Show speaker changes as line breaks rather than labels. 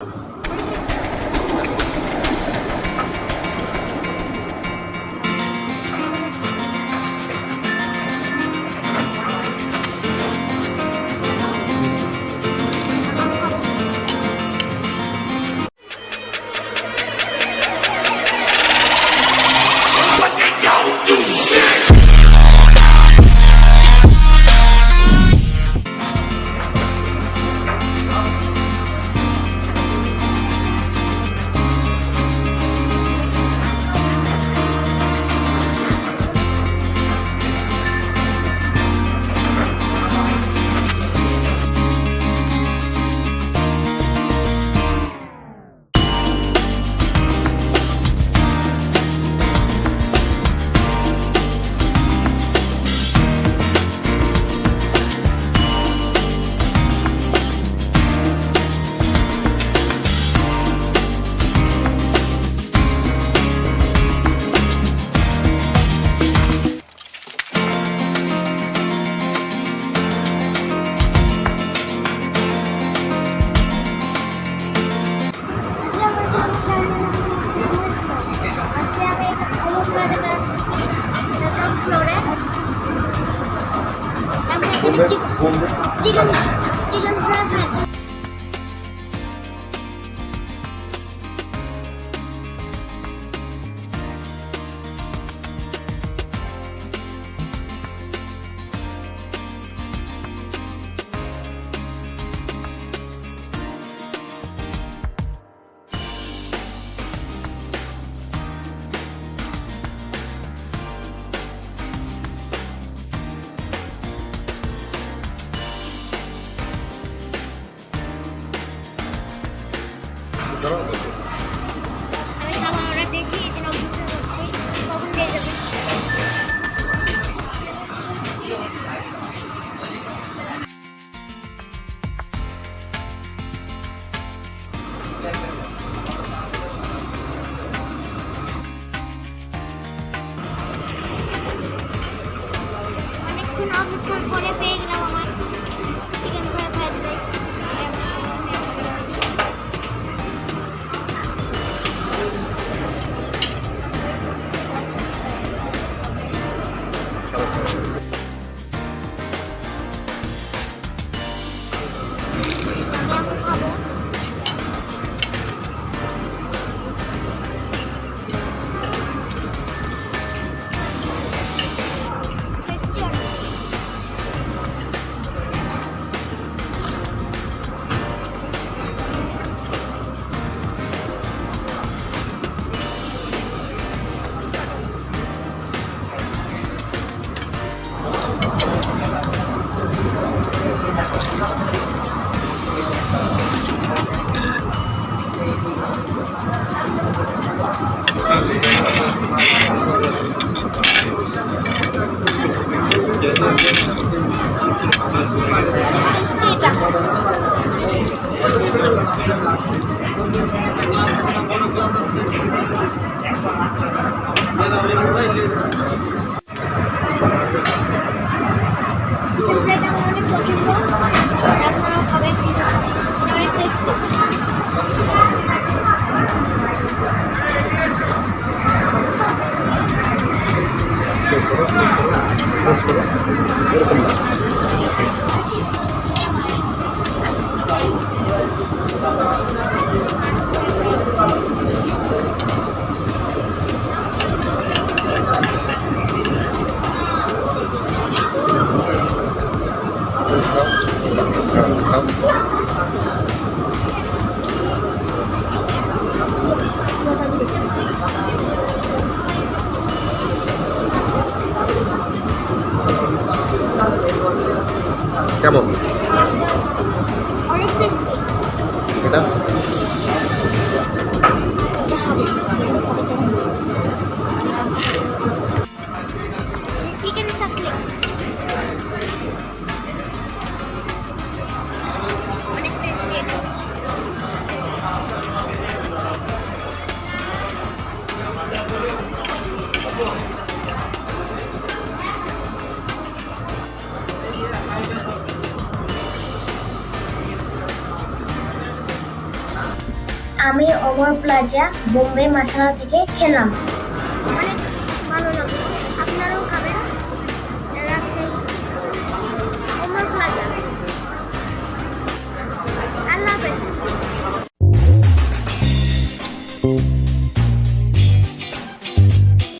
বোম্বে
찍은 찍은 찍은 프라이팬 অনেকক্ষণ অপেক্ষার পরে পেয়ে চিকেন ফ্রাইটা আমার অনেক không Chào
আমি অমর প্লাজা বোম্বে মাসালা থেকে খেলাম।